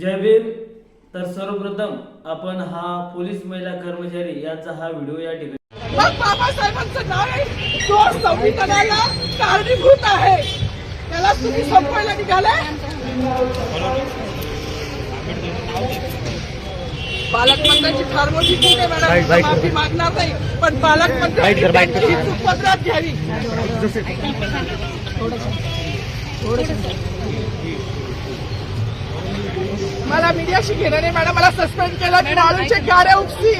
जय भीम. तर सर्वप्रथम आपण हा पोलीस महिला कर्मचारी यांचा हा व्हिडिओ या ठिकाणी मग बाबासाहेबांचं नाव आहे. तो संविधानाला कारणीभूत आहे. त्याला तुम्ही संपवायला निघाले? पालकमंत्र्यांची फार मोठी चूक आहे मॅडम. माफी मागणार नाही. पण पालकमंत्र्यांची सुपत्रात घ्यावी. मला मीडियाशी घेणं नाही मॅडम मला सस्पेंड केलं की माळूचे गाड्या उपसी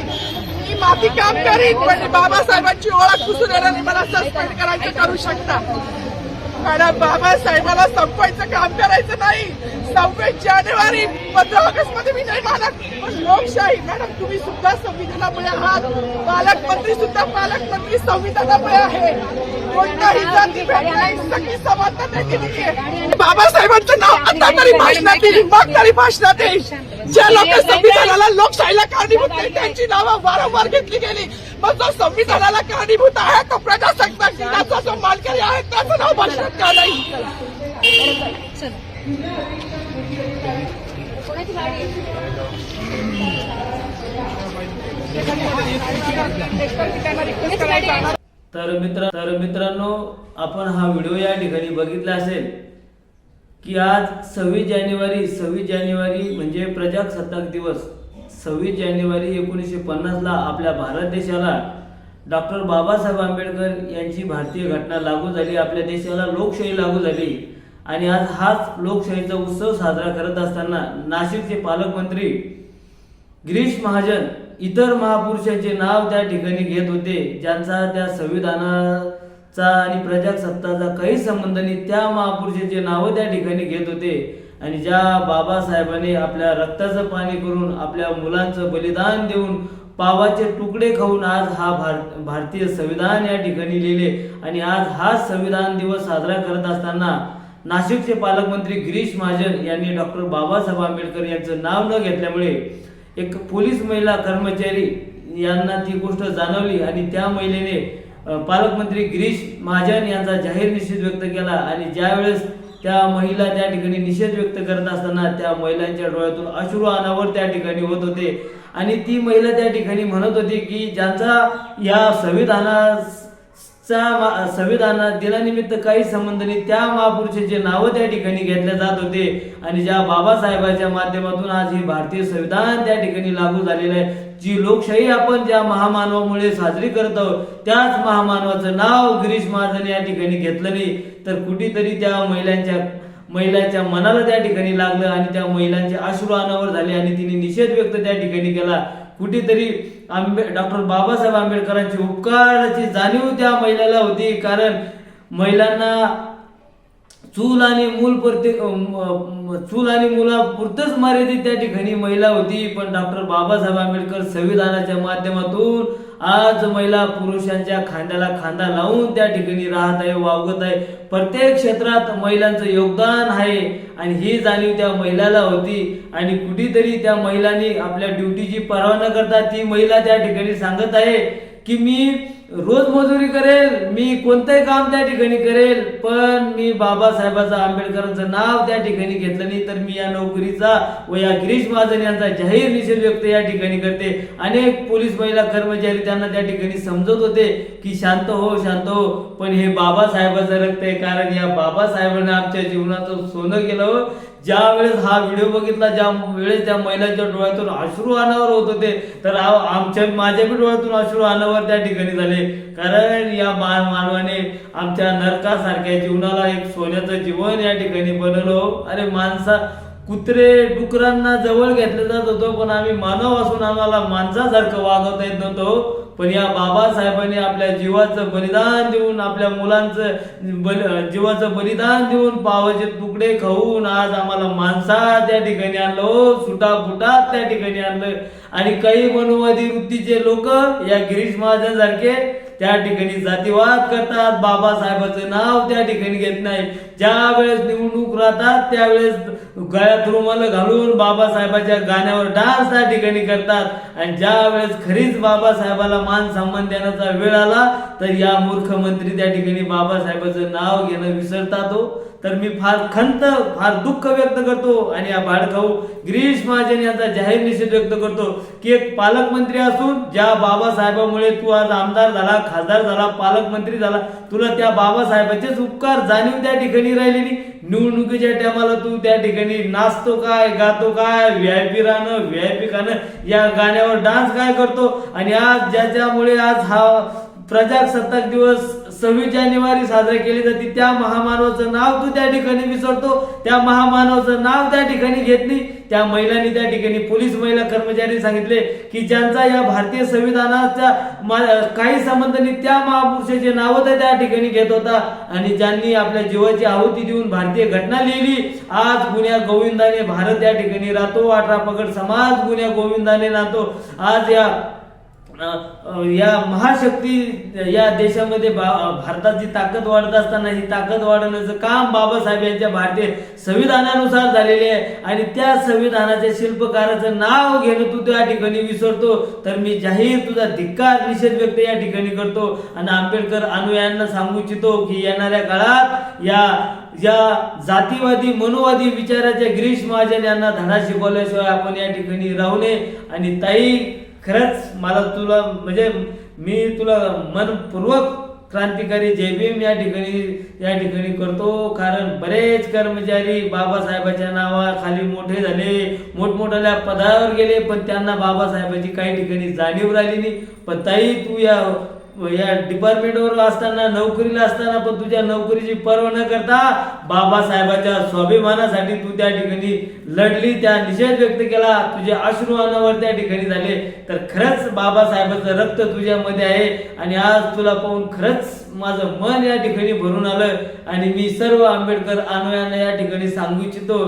मी माती काम करीन पण बाबासाहेबांची ओळख पुसून येणार नाही मला सस्पेंड करायचं करू शकता. मॅडम बाबासाहेबाला संपवायचं काम करायचं नाही. सव्वीस जानेवारी पंधरा ऑगस्टमध्ये मी नाही मानत पण लोकशाही मॅडम तुम्ही सुद्धा संविधानामुळे आहात. पालकमंत्री सुद्धा पालकमंत्री संविधानामुळे आहे. कोणताही नाही. सगळी समानता त्यांनी दिली आहे बाबासाहेबांचं नाव आता तरी भाषणात येईल मग तरी भाषणात येईल. ज्या लोक संविधानाला लोकशाहीला कारणीभूत नाही त्यांची नावं वारंवार घेतली गेली. पण जो संविधानाला कारणीभूत आहे तो प्रजासत्ताक दिनाचा जो मालकरी आहे त्याचं नाव भाषणात का नाही? तर मित्र तर मित्रांनो आपण हा व्हिडिओ या ठिकाणी बघितला असेल की आज सव्वीस जानेवारी सव्वीस जानेवारी म्हणजे प्रजासत्ताक दिवस. सव्वीस जानेवारी एकोणीसशे पन्नासला आपल्या भारत देशाला डॉक्टर बाबासाहेब आंबेडकर यांची भारतीय घटना लागू झाली. आपल्या देशाला लोकशाही लागू झाली. आणि आज हाच लोकशाहीचा उत्सव साजरा करत असताना नाशिकचे पालकमंत्री गिरीश महाजन इतर महापुरुषांचे नाव त्या ठिकाणी घेत होते ज्यांचा त्या संविधानाचा आणि प्रजासत्ताचा काही संबंध नाही त्या महापुरुषांचे नावं त्या ठिकाणी घेत होते. आणि ज्या बाबासाहेबांनी आपल्या रक्ताचं पाणी करून आपल्या मुलांचं बलिदान देऊन पावाचे तुकडे खाऊन आज हा भार भारतीय संविधान या ठिकाणी लिहिले. आणि आज हा संविधान दिवस साजरा करत असताना नाशिकचे पालकमंत्री गिरीश महाजन यांनी डॉक्टर बाबासाहेब आंबेडकर यांचं नाव न घेतल्यामुळे एक पोलीस महिला कर्मचारी यांना ती गोष्ट जाणवली आणि त्या महिलेने पालकमंत्री गिरीश महाजन यांचा जाहीर निषेध व्यक्त केला आणि ज्यावेळेस त्या महिला त्या ठिकाणी निषेध व्यक्त करत असताना त्या महिलांच्या डोळ्यातून अश्रू अनावर त्या ठिकाणी होत होते. आणि ती महिला त्या ठिकाणी म्हणत होती की ज्यांचा या संविधानास मा- संविधान दिनानिमित्त काही संबंध नाही. त्या महापुरुषांचे नावं त्या ठिकाणी घेतले जात होते. आणि ज्या बाबासाहेबांच्या माध्यमातून आज हे भारतीय संविधान त्या ठिकाणी लागू झालेलं आहे. जी लोकशाही आपण ज्या महामानवामुळे साजरी करत आहोत त्याच महामानवाचं नाव गिरीश महाजन या ठिकाणी घेतलं नाही. तर कुठेतरी त्या महिलांच्या महिलांच्या मनाला त्या ठिकाणी लागलं आणि त्या महिलांचे अश्रू अनावर झाले आणि तिने निषेध व्यक्त त्या ठिकाणी केला. कुठेतरी आंबे डॉक्टर बाबासाहेब आंबेडकरांची उपकाराची जाणीव त्या महिलाला होती. कारण महिलांना चूल आणि मूल प्रत्येक चूल आणि मुलापुरतच मर्यादित त्या ठिकाणी महिला होती. पण डॉक्टर बाबासाहेब आंबेडकर संविधानाच्या माध्यमातून आज महिला पुरुषांच्या खांद्याला खांदा लावून त्या ठिकाणी राहत आहे वावगत आहे. प्रत्येक क्षेत्रात महिलांचं योगदान आहे आणि ही जाणीव त्या महिलाला होती. आणि कुठेतरी त्या महिलांनी आपल्या ड्युटीची पर्वा न करता ती महिला त्या ठिकाणी सांगत आहे की मी रोज मजुरी करेल मी कोणतंही काम त्या ठिकाणी करेल पण मी बाबासाहेबांचं आंबेडकरांचं नाव त्या ठिकाणी घेतलं नाही तर मी या नोकरीचा व या गिरीश महाजन यांचा जाहीर निषेध व्यक्त या ठिकाणी करते अनेक पोलीस महिला कर्मचारी त्यांना त्या ठिकाणी समजत होते की शांत हो शांत हो पण हे बाबासाहेबाचं रक्त आहे कारण या बाबासाहेबांना आमच्या जीवनाचं सोनं केलं हो. ज्या वेळेस हा व्हिडिओ बघितला ज्या वेळेस त्या महिलांच्या डोळ्यातून अश्रू अनावर होत होते तर आमच्या माझ्या बी डोळ्यातून अश्रू अनावर त्या ठिकाणी झाले. कारण या मा मानवाने आमच्या नरकासारख्या जीवनाला एक सोन्याचं जीवन या ठिकाणी बनवलं. अरे माणसा कुत्रे डुकरांना जवळ घेतलं जात होतो पण आम्ही मानव असून आम्हाला माणसासारखं वागवता येत नव्हतो. पण या बाबासाहेबांनी आपल्या जीवाचं बलिदान देऊन आपल्या मुलांचं बल जीवाचं बलिदान देऊन पावाचे तुकडे खाऊन आज आम्हाला माणसा त्या ठिकाणी आणलं. हो, सुटाफुटात सुटा फुटात त्या ठिकाणी आणलं. आणि काही मनोवादी वृत्तीचे लोक या गिरीश महाजन सारखे त्या ठिकाणी जातीवाद करतात. बाबासाहेबाचं नाव त्या ठिकाणी घेत नाही. ज्या वेळेस निवडणूक राहतात त्यावेळेस गळ्यात रुमाल घालून बाबासाहेबाच्या गाण्यावर डान्स त्या ठिकाणी करतात. आणि ज्या वेळेस खरीच बाबासाहेबाला मान सन्मान देण्याचा वेळ आला तर या मूर्ख मंत्री त्या ठिकाणी बाबासाहेबाचं नाव घेणं विसरतात हो. तर मी फार खंत फार दुःख व्यक्त करतो आणि या भाडखाऊ गिरीश महाजन यांचा जाहीर निषेध व्यक्त करतो की एक पालकमंत्री असून ज्या बाबासाहेबामुळे तू आज आमदार झाला खासदार झाला पालकमंत्री झाला तुला त्या बाबासाहेबाचेच उपकार जाणीव त्या ठिकाणी राहिलेली. निवडणुकीच्या टायमाला तू त्या ठिकाणी नाचतो काय गातो काय व्हीआयपी राहणं व्हीआयपी खाणं या गाण्यावर डान्स काय करतो? आणि आज ज्याच्यामुळे आज हा प्रजासत्ताक दिवस सव्वीस जानेवारी साजरा केली जाते. त्या महामानवाचं नाव तू त्या ठिकाणी विसरतो. त्या महामानवाचं नाव त्या ठिकाणी घेत नाही. त्या महिलांनी त्या ठिकाणी पोलीस महिला कर्मचारी सांगितले की ज्यांचा या भारतीय संविधानाच्या काही संबंध नाही त्या महापुरुषाचे नाव तर त्या ठिकाणी घेत होता. आणि ज्यांनी आपल्या जीवाची आहुती देऊन भारतीय घटना लिहिली आज गुन्ह्या गोविंदाने भारत या ठिकाणी राहतो अठरा पगड समाज गुन्ह्या गोविंदाने राहतो आज या या महाशक्ती या देशामध्ये भारताची ताकद वाढत असताना ही ताकद वाढवण्याचं काम बाबासाहेब यांच्या भारतीय संविधानानुसार झालेले आहे. आणि त्या संविधानाच्या शिल्पकाराचं नाव घेणं तू त्या ठिकाणी विसरतो. तर मी जाहीर तुझा धिक्कार निषेध व्यक्त या ठिकाणी करतो. आणि आंबेडकर अनुयायांना सांगू इच्छितो की येणाऱ्या काळात या या जातीवादी मनोवादी विचाराच्या गिरीश महाजन यांना धडा शिकवल्याशिवाय आपण या ठिकाणी राहू नये. आणि ताई खरंच मला तुला म्हणजे मी तुला मनपूर्वक क्रांतिकारी जय भीम या ठिकाणी या ठिकाणी करतो. कारण बरेच कर्मचारी बाबासाहेबाच्या नावाखाली मोठे झाले. मोठमोठ्या पदावर गेले पण त्यांना बाबासाहेबाची काही ठिकाणी जाणीव राहिली नाही. पण ताई तू या या डिपार्टमेंटवर असताना नोकरीला असताना पण तुझ्या नोकरीची पर्वा न करता बाबासाहेबाच्या स्वाभिमानासाठी तू त्या ठिकाणी लढली त्या निषेध व्यक्त केला तुझ्या अश्रू अनावर त्या ठिकाणी झाले. तर खरंच बाबासाहेबाचं रक्त तुझ्यामध्ये आहे आणि आज तुला पाहून खरंच माझं मन या ठिकाणी भरून आलं. आणि मी सर्व आंबेडकर अनुयांना या ठिकाणी सांगू इच्छितो.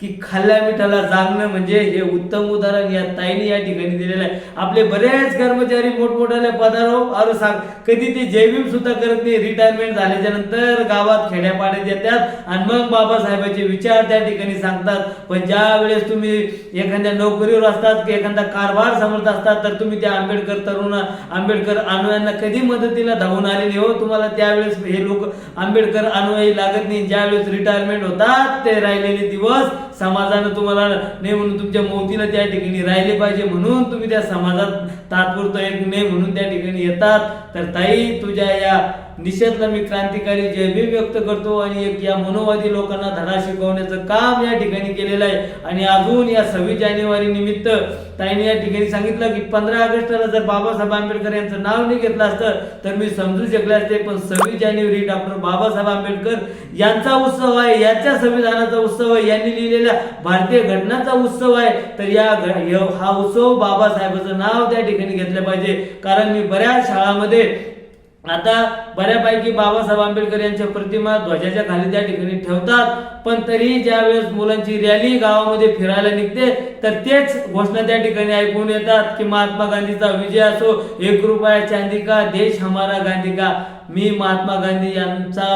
की खाल्ल्या मिठाला जागणं म्हणजे हे उत्तम उदाहरण या ताईने या ठिकाणी दिलेलं आहे. आपले बरेच कर्मचारी मोठमोठ्याला पदावर अरे सांग. कधी ते जैविक सुद्धा करत नाही रिटायरमेंट झाल्याच्यानंतर गावात खेड्यापाड्यात येतात आणि मग बाबासाहेबांचे विचार त्या ठिकाणी सांगतात. पण ज्या वेळेस तुम्ही एखाद्या नोकरीवर असतात की एखादा कारभार सांभाळत असतात तर तुम्ही त्या आंबेडकर तरुण आंबेडकर अनुयांना कधी मदतीला धावून आले नाही हो. तुम्हाला त्यावेळेस हे लोक आंबेडकर अनुयायी लागत नाही. ज्यावेळेस रिटायरमेंट होतात ते राहिलेले दिवस समाजानं तुम्हाला नाही म्हणून तुमच्या मोतीला त्या ठिकाणी राहिले पाहिजे म्हणून तुम्ही त्या समाजात तात्पुरतं एक नाही म्हणून त्या ठिकाणी येतात. तर ताई तुझ्या या निषेधला मी क्रांतिकारी जयभीम व्यक्त करतो आणि एक या मनोवादी लोकांना धडा शिकवण्याचं काम या ठिकाणी केलेलं आहे. आणि अजून या सव्वीस जानेवारी निमित्त ताईने या ठिकाणी सांगितलं की पंधरा ऑगस्टला जर बाबासाहेब आंबेडकर यांचं नाव नाही घेतलं असतं तर मी समजू शकले असते पण सव्वीस जानेवारी डॉक्टर बाबासाहेब आंबेडकर यांचा उत्सव आहे याच्या संविधानाचा उत्सव आहे यांनी लिहिलेल्या भारतीय घटनाचा उत्सव आहे तर या हा उत्सव बाबासाहेबाचं नाव त्या ठिकाणी घेतलं पाहिजे. कारण मी बऱ्याच शाळामध्ये आता बऱ्यापैकी बाबासाहेब आंबेडकर यांच्या प्रतिमा ध्वजाच्या खाली त्या ठिकाणी ठेवतात. पण तरीही ज्या वेळेस मुलांची रॅली गावामध्ये फिरायला निघते तर तेच घोषणा त्या ठिकाणी ऐकून येतात की महात्मा गांधीचा विजय असो एक रुपया चांदी का देश हमारा गांधी का. मी महात्मा गांधी यांचा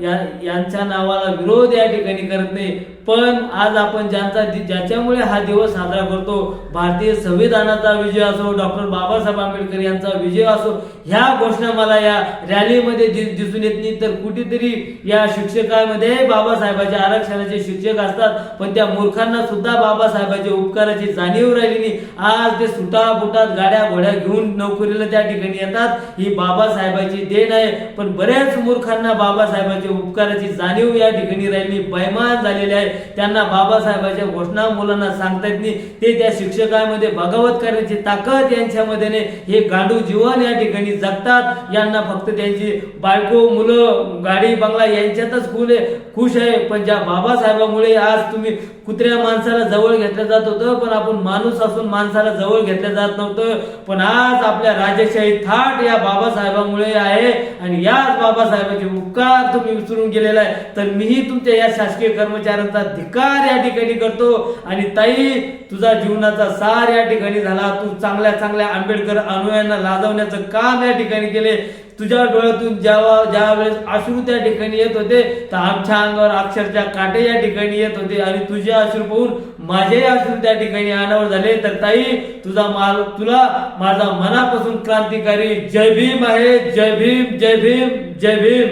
या- यांच्या नावाला विरोध या ठिकाणी करत नाही. पण आज आपण ज्यांचा ज्याच्यामुळे हा दिवस साजरा करतो भारतीय संविधानाचा विजय असो डॉक्टर बाबासाहेब आंबेडकर यांचा विजय असो ह्या घोषणा मला या रॅली दि- दिसून येत नाही. तर कुठेतरी या शिक्षकांमध्ये बाबासाहेबांच्या आरक्षणाचे शिक्षक असतात. पण त्या मूर्खांना सुद्धा बाबासाहेबांचे उपकाराची जाणीव राहिली नाही. आज ते सुटा बुटात गाड्या घोड्या घेऊन नोकरीला त्या ठिकाणी येतात. ही बाबासाहेबांची देण आहे. पण बऱ्याच मूर्खांना बाबासाहेबांचे उपकाराची जाणीव या ठिकाणी राहिली बैमान झालेले आहे त्यांना बाबासाहेबाच्या घोषणा मुलांना सांगता येत नाही. ते त्या शिक्षकांमध्ये बगावत करण्याची ताकद यांच्यामध्ये नाही. हे गांडू जीवन या ठिकाणी जगतात. यांना फक्त त्यांची बायको मुलं गाडी बंगला यांच्यातच खुले आहे. खुश आहे. पण ज्या बाबासाहेबामुळे आज तुम्ही कुत्र्या माणसाला जवळ घेतलं जात होतं पण आपण माणूस असून माणसाला जवळ घेतलं जात नव्हतं. पण आज आपल्या राजेशाही थाट या बाबासाहेबामुळे आहे आणि याच बाबासाहेबांचे उपकार तुम्ही विसरून गेलेला आहे. तर मीही तुमच्या या शासकीय कर्मचाऱ्यांचा धिकार या ठिकाणी करतो आणि ताई तुझा जीवनाचा सार या ठिकाणी झाला. तू चांगल्या चांगल्या आंबेडकर अनुयांना लाजवण्याचं काम या ठिकाणी केले. तुझ्या डोळ्यातून जेव्हा ज्या वेळेस अश्रू त्या ठिकाणी येत होते तर आमच्या अंगावर अक्षरच्या काटे या ठिकाणी येत होते आणि तुझ्या अश्रू पाहून माझे अश्रू त्या ठिकाणी अनावर झाले. तर ताई तुझा माल तुला माझा मनापासून क्रांतिकारी. जय भीम आहे जय भीम जय भीम जय भीम.